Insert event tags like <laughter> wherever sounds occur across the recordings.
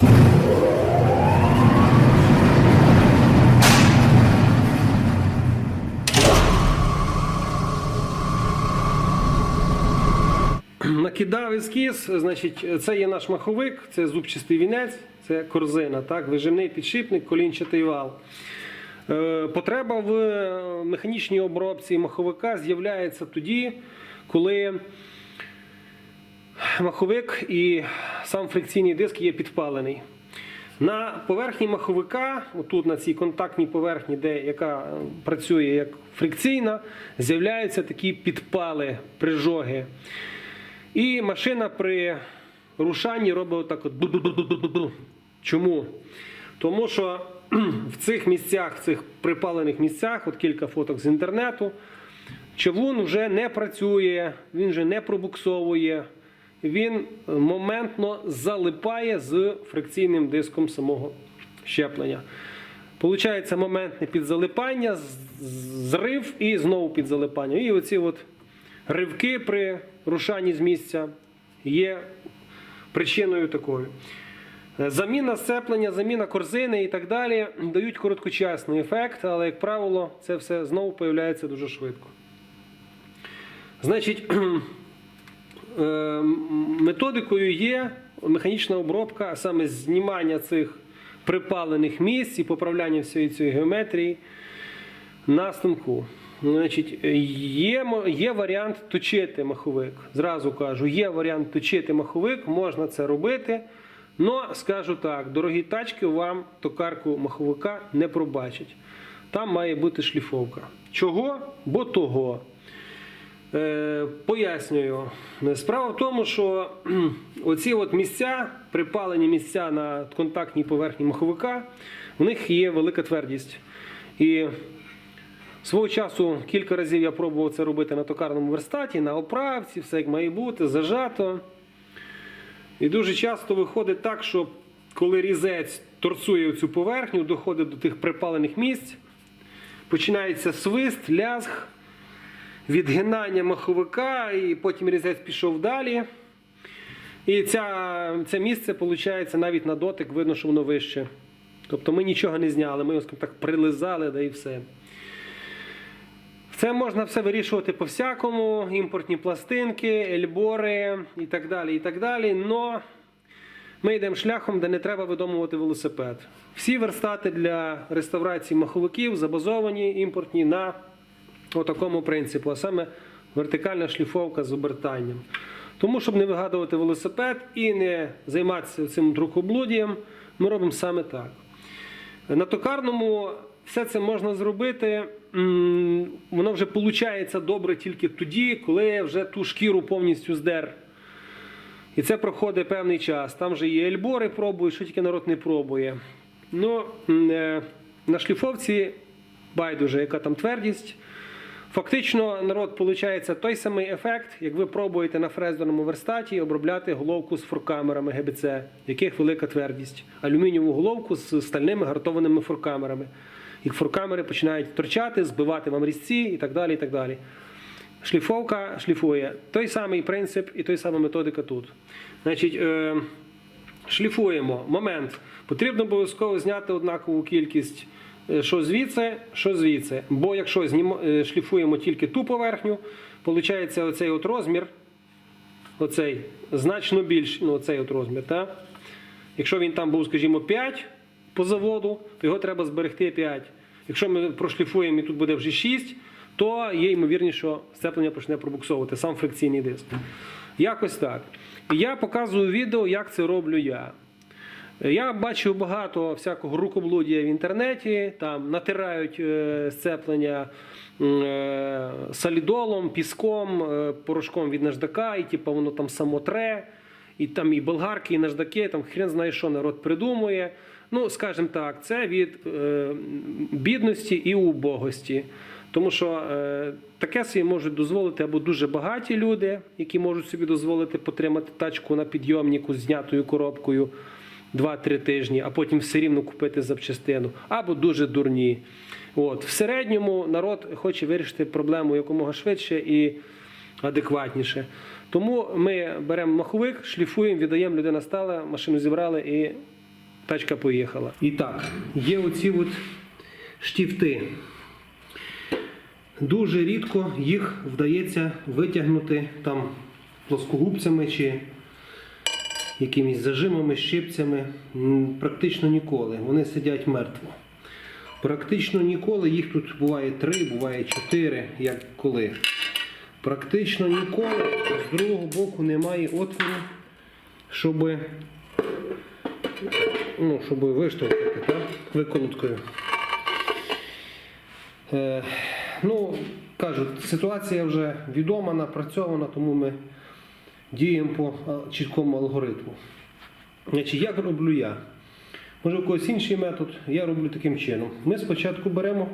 <clears throat> Накидав ескіз, значить, це є наш маховик, це зубчастий вінець, це корзина, так, вижимний підшипник, колінчатий вал. Е, Потреба в механічній обробці маховика з'являється тоді, коли маховик і сам фрикційний диск є підпалений. На поверхні маховика, отут на цій контактній поверхні, де, яка працює як фрикційна, з'являються такі підпали, прижоги. І машина при рушанні робить отак от. Чому? Тому що <clears throat> в цих місцях, в цих припалених місцях, от кілька фоток з інтернету, човун вже не працює, він вже не пробуксовує, він моментно залипає з фрикційним диском самого щеплення. Получається моментне підзалипання, зрив і знову підзалипання. І оці от ривки при рушанні з місця є причиною такою. Заміна сцеплення, заміна корзини і так далі дають короткочасний ефект, але, як правило, це все знову появляється дуже швидко. Значить, <clears throat> методикою є механічна обробка, а саме знімання цих припалених місць і поправляння всієї цієї геометрії на станку. Значить, є, є варіант точити маховик. Зразу кажу, є варіант точити маховик, можна це робити. Но скажу так, дорогі тачки вам токарку маховика не пробачать. Там має бути шліфовка. Чого? Бо того. Е, пояснюю. Справа в тому, що оці от місця, припалені місця на контактній поверхні маховика, в них є велика твердість. І Свого часу кілька разів я пробував це робити на токарному верстаті, на оправці, все як має бути, зажато. І дуже часто виходить так, що коли різець торцує цю поверхню, доходить до тих припалених місць, починається свист, лязг, відгинання маховика, і потім різець пішов далі. І ця, це місце, виходить, навіть на дотик видно, що воно вище. Тобто ми нічого не зняли, ми його так прилизали, да і все. Це можна все вирішувати по-всякому, імпортні пластинки, ельбори і так далі. і так далі. Но ми йдемо шляхом, де не треба видумувати велосипед. Всі верстати для реставрації маховиків забазовані імпортні на такому принципу, а саме вертикальна шліфовка з обертанням. Тому, щоб не вигадувати велосипед і не займатися цим друкоблудієм, ми робимо саме так. На токарному все це можна зробити. Воно вже виходить добре тільки тоді, коли вже ту шкіру повністю здер. І це проходить певний час. Там вже є ельбори, пробують, що тільки народ не пробує. Ну, е, на шліфовці байдуже, яка там твердість. Фактично, народ виходить той самий ефект, як ви пробуєте на фрезерному верстаті обробляти головку з форкамерами ГБЦ, в яких велика твердість. Алюмінієву головку з стальними гартованими форкамерами. І форкамери починають торчати, збивати вам різці і так далі. і так далі. Шліфовка шліфує. Той самий принцип і той сама методика тут. Значить, е, шліфуємо. Момент. Потрібно обов'язково зняти однакову кількість, що звідси, що звідси. Бо якщо е, шліфуємо тільки ту поверхню, виходить оцей от розмір, оцей, значно більший, ну оцей от розмір. Та? Якщо він там був, скажімо, 5 по заводу, то його треба зберегти 5. Якщо ми прошліфуємо і тут буде вже 6, то є ймовірність, що сцеплення почне пробуксовувати, сам фрикційний диск. Якось так. І я показую відео, як це роблю я. Я бачив багато всякого рукоблудія в інтернеті, там натирають е, сцеплення е, солідолом, піском, е, порошком від наждака, і типу, воно там само тре, і там і болгарки, і наждаки, там хрен знає, що народ придумує. Ну, скажімо так, це від е, бідності і убогості. Тому що е, таке собі можуть дозволити або дуже багаті люди, які можуть собі дозволити потримати тачку на підйомнику з знятою коробкою 2-3 тижні, а потім все рівно купити запчастину, або дуже дурні. От. В середньому народ хоче вирішити проблему якомога швидше і адекватніше. Тому ми беремо маховик, шліфуємо, віддаємо, людина стала, машину зібрали і тачка поїхала. І так, є оці от штифти. Дуже рідко їх вдається витягнути там плоскогубцями чи якимись зажимами, щипцями. Практично ніколи. Вони сидять мертво. Практично ніколи їх тут буває три, буває чотири, як коли. Практично ніколи з другого боку немає отвору, щоб, ну, щоб виштовхати так? викруткою. Е, ну, кажуть, ситуація вже відома, напрацьована, тому ми діємо по чіткому алгоритму. Значить, як роблю я? Може, у когось інший метод, я роблю таким чином. Ми спочатку беремо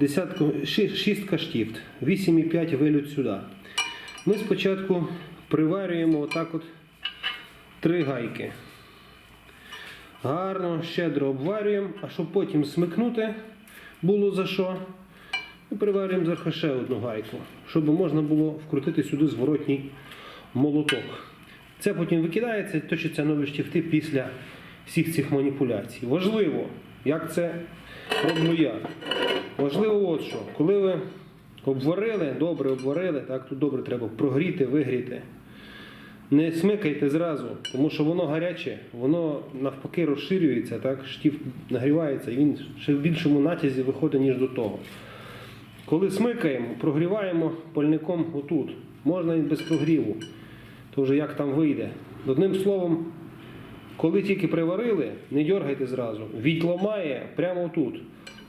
десятку, ши- шістка 8,5 вилють сюди. Ми спочатку приварюємо отак от три гайки. Гарно, щедро обварюємо, а щоб потім смикнути було за що, ми приварюємо зверху ще одну гайку, щоб можна було вкрутити сюди зворотній молоток. Це потім викидається, точаться нові штифти після всіх цих маніпуляцій. Важливо, як це роблю я. Важливо от що, коли ви обварили, добре обварили, так, тут добре треба прогріти, вигріти. Не смикайте зразу, тому що воно гаряче, воно навпаки розширюється, так, штів нагрівається, і він ще в більшому натязі виходить, ніж до того. Коли смикаємо, прогріваємо пальником отут. Можна і без прогріву. То вже як там вийде. Одним словом, коли тільки приварили, не дергайте зразу. Відламає прямо тут.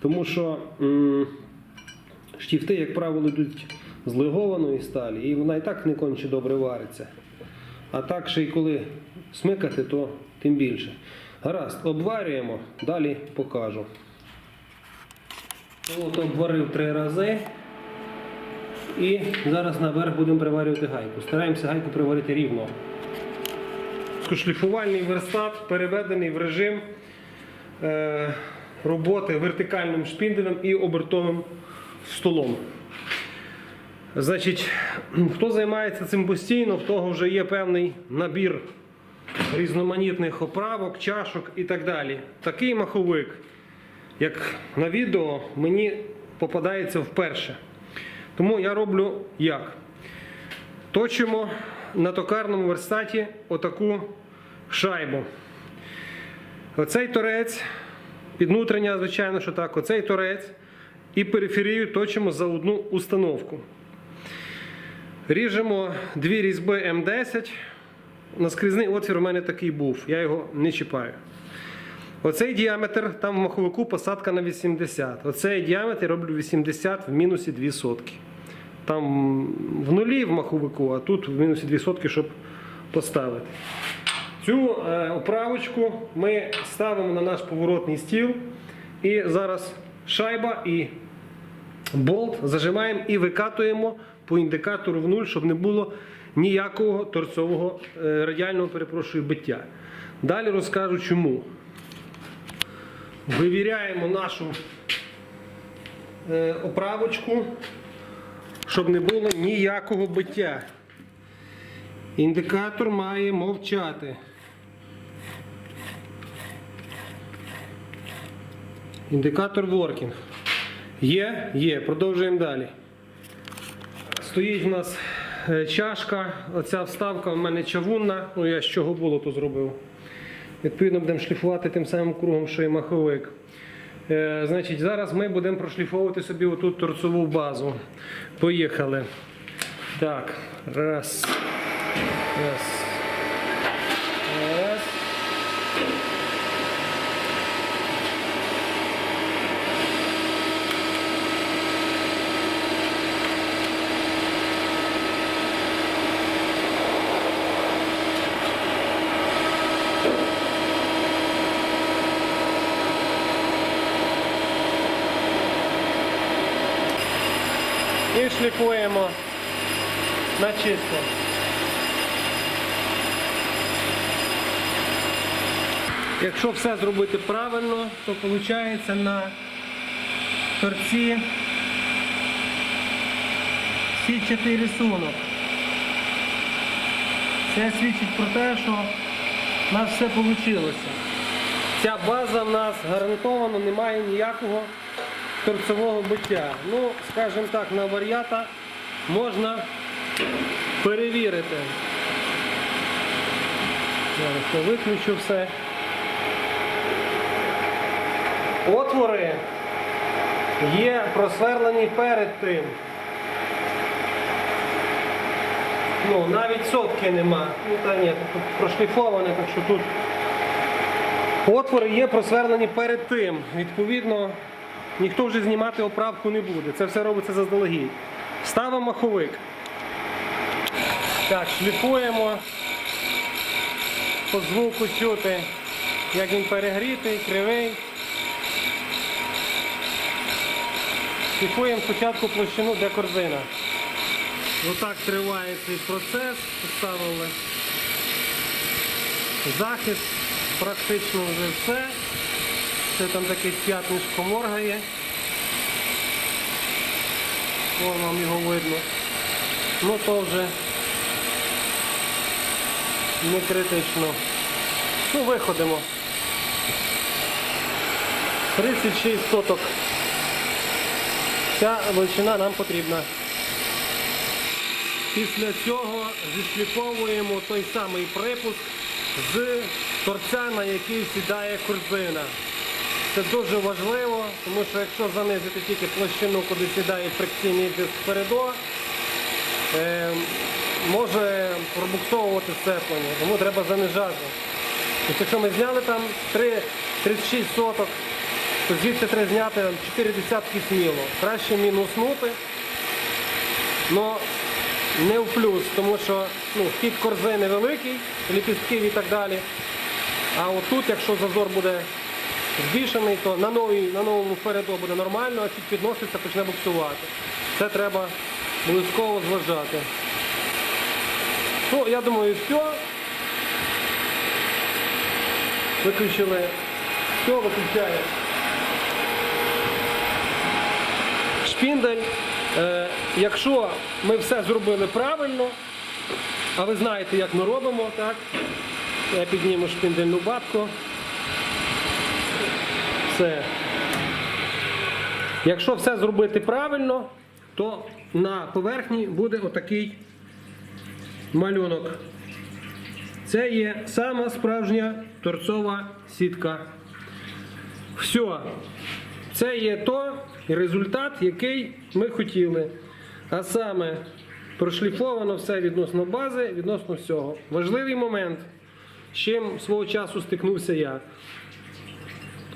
Тому що м, штифти, як правило, йдуть з легованої сталі, і вона і так не конче добре вариться. А так ще й коли смикати, то тим більше. Гаразд, обварюємо, далі покажу. От обварив три рази. І зараз наверх будемо приварювати гайку. Стараємося гайку приварити рівно. Шліфувальний верстат переведений в режим е, роботи вертикальним шпінделем і обертовим столом. Значить, хто займається цим постійно, в того вже є певний набір різноманітних оправок, чашок і так далі. Такий маховик, як на відео, мені попадається вперше. Тому я роблю як? Точимо на токарному верстаті отаку шайбу. Оцей торець, під внутрішня, звичайно, що так, оцей торець і периферію точимо за одну установку. Ріжемо дві різьби М10. Наскрізний отвір у мене такий був, я його не чіпаю. Оцей діаметр, там в маховику посадка на 80. Оцей діаметр я роблю 80 в мінусі 2 сотки. Там в нулі в маховику, а тут в мінусі 2 сотки, щоб поставити. Цю е, оправочку ми ставимо на наш поворотний стіл. І зараз шайба і болт зажимаємо і викатуємо по індикатору в нуль, щоб не було ніякого торцового е, радіального перепрошую биття. Далі розкажу чому. Вивіряємо нашу е, оправочку, щоб не було ніякого биття. Індикатор має мовчати. Індикатор working. Є? Є. Продовжуємо далі. Стоїть у нас е, чашка. Оця вставка в мене чавунна. Ну я з чого було, то зробив. Відповідно, будемо шліфувати тим самим кругом, що і маховик. Е, значить, зараз ми будемо прошліфовувати собі отут торцову базу. Поїхали. Так. Раз. Раз. І шліфуємо на чисто. Якщо все зробити правильно, то виходить на торці сітчатий рисунок. Це свідчить про те, що в нас все вийшло. ця база в нас гарантовано не має ніякого торцевого биття. Ну, скажімо так, на варіата можна перевірити. Зараз я виключу все. Отвори є просверлені перед тим. Ну, навіть сотки нема. Ну та ні, тут прошліфоване, так що тут отвори є просверлені перед тим. Відповідно, ніхто вже знімати оправку не буде. Це все робиться заздалегідь. Ставимо маховик. Так, шліфуємо. По звуку чути, як він перегрітий, кривий. Шліфуємо спочатку площину, де корзина. Отак триває цей процес. Поставили захист, практично вже все. Це там таке п'ятнишко моргає. Вон вам його видно. Ну то вже не критично. Ну, виходимо. 36 соток. Ця величина нам потрібна. Після цього зішліфовуємо той самий припуск з торця, на який сідає корзина. Це дуже важливо, тому що якщо занизити тільки площину, куди сідає фрикційний диск передо, е, може пробуксовувати сцеплення, тому треба занижати. Тобто, якщо ми зняли там 3, 36 соток, то звідси треба зняти 4 десятки сміло. Краще мінуснути, але не в плюс, тому що ну, хід корзини великий, ліпістків і так далі. А отут, якщо зазор буде збільшений, то на, новій, на новому переду буде нормально, а чуть підноситься, почне буксувати. Це треба обов'язково зважати. Ну, я думаю, все. Виключили. Все, виключаємо. Шпіндель. Е, якщо ми все зробили правильно, а ви знаєте, як ми робимо, так? Я підніму шпіндельну батку. Все. Якщо все зробити правильно, то на поверхні буде отакий малюнок. Це є сама справжня торцова сітка. Все. Це є то результат, який ми хотіли. А саме прошліфовано все відносно бази, відносно всього. Важливий момент, з чим свого часу стикнувся я.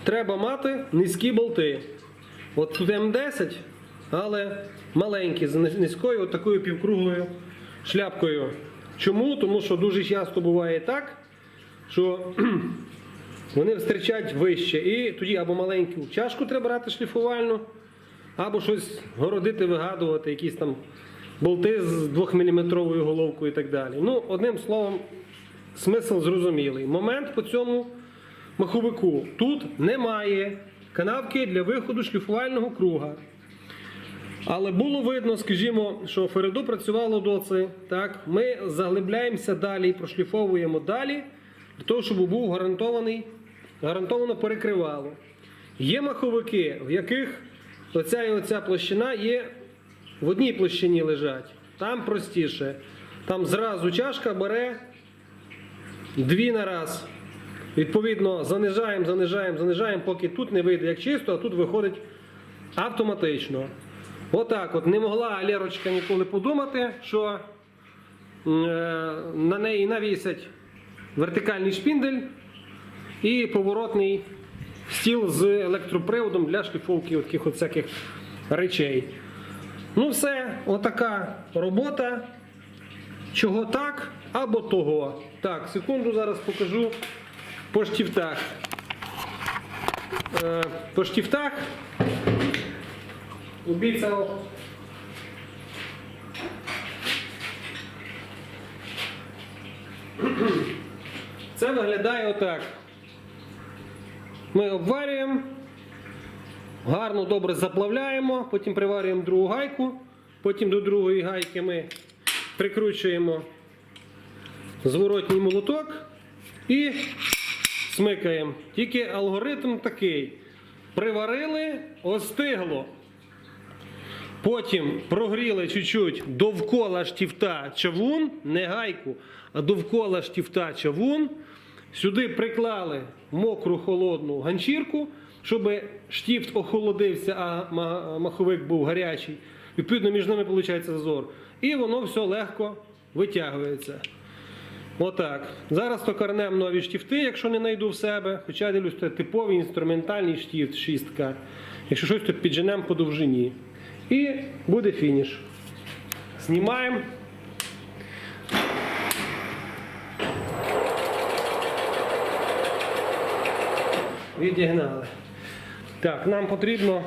Треба мати низькі болти. От тут М10, але маленькі, з низькою, от такою півкруглою шляпкою. Чому? Тому що дуже часто буває так, що <clears throat> вони встрічать вище. І тоді або маленьку чашку треба брати шліфувальну, або щось городити, вигадувати, якісь там болти з 2-мм головкою і так далі. Ну, одним словом, смисл зрозумілий. Момент по цьому маховику. Тут немає канавки для виходу шліфувального круга. Але було видно, скажімо, що Фереду працювало доці. Так, ми заглибляємося далі і прошліфовуємо далі, для того, щоб був гарантований, гарантовано перекривало. Є маховики, в яких оця і оця площина є в одній площині лежать. Там простіше. Там зразу чашка бере дві на раз. Відповідно, занижаємо, занижаємо, занижаємо, поки тут не вийде як чисто, а тут виходить автоматично. Отак от не могла Лерочка ніколи подумати, що е, на неї навісять вертикальний шпіндель і поворотний стіл з електроприводом для шліфовки таких от всяких речей. Ну все, отака робота. Чого так або того. Так, секунду зараз покажу по штифтах. Е, по штифтах обіцяв. Це виглядає отак. Ми обварюємо, гарно добре заплавляємо, потім приварюємо другу гайку, потім до другої гайки ми прикручуємо зворотній молоток і смикаємо. Тільки алгоритм такий. Приварили, остигло. Потім прогріли чуть-чуть довкола штифта чавун, не гайку, а довкола штифта чавун. Сюди приклали мокру холодну ганчірку, щоб штифт охолодився, а маховик був гарячий. Відповідно, між ними виходить зазор. І воно все легко витягується. Отак. Зараз токарнем нові штифти, якщо не знайду в себе. Хоча дивлюсь, це типовий інструментальний штифт, шістка. Якщо щось, то підженемо по довжині. І буде фініш. Знімаємо. Відігнали. Так, нам потрібно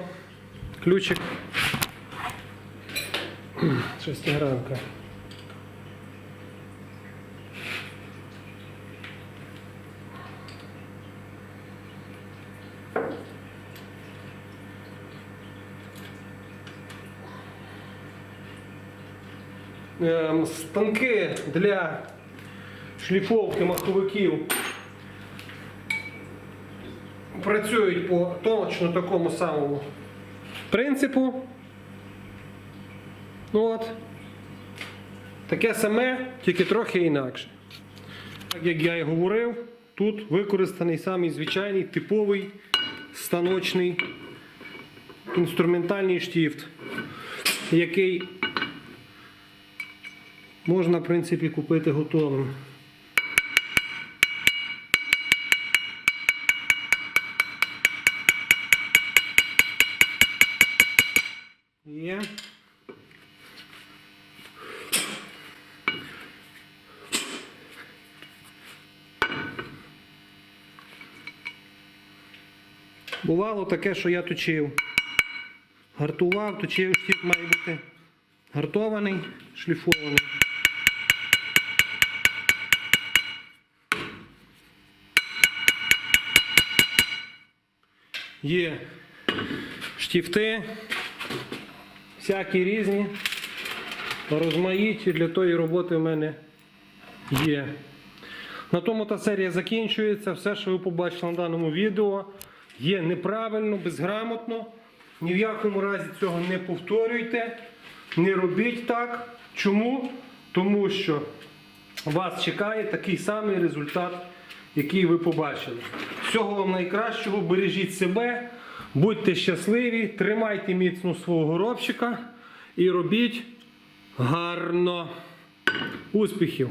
ключик шестигранка. Станки для шліфовки маховиків працюють по точно такому самому принципу. Ну от. Таке саме, тільки трохи інакше. Так як я і говорив, тут використаний самий звичайний типовий станочний інструментальний штифт, який можна, в принципі, купити готовим. Є. Бувало таке, що я точив. Гартував, точив, штифт має бути гартований, шліфований. Є штифти, всякі різні, розмаїті для тої роботи в мене є. На тому та серія закінчується. Все, що ви побачили на даному відео, є неправильно, безграмотно. Ні в якому разі цього не повторюйте, не робіть так. Чому? Тому що вас чекає такий самий результат, який ви побачили. Всього вам найкращого, бережіть себе, будьте щасливі, тримайте міцно свого горобчика і робіть гарно. Успіхів!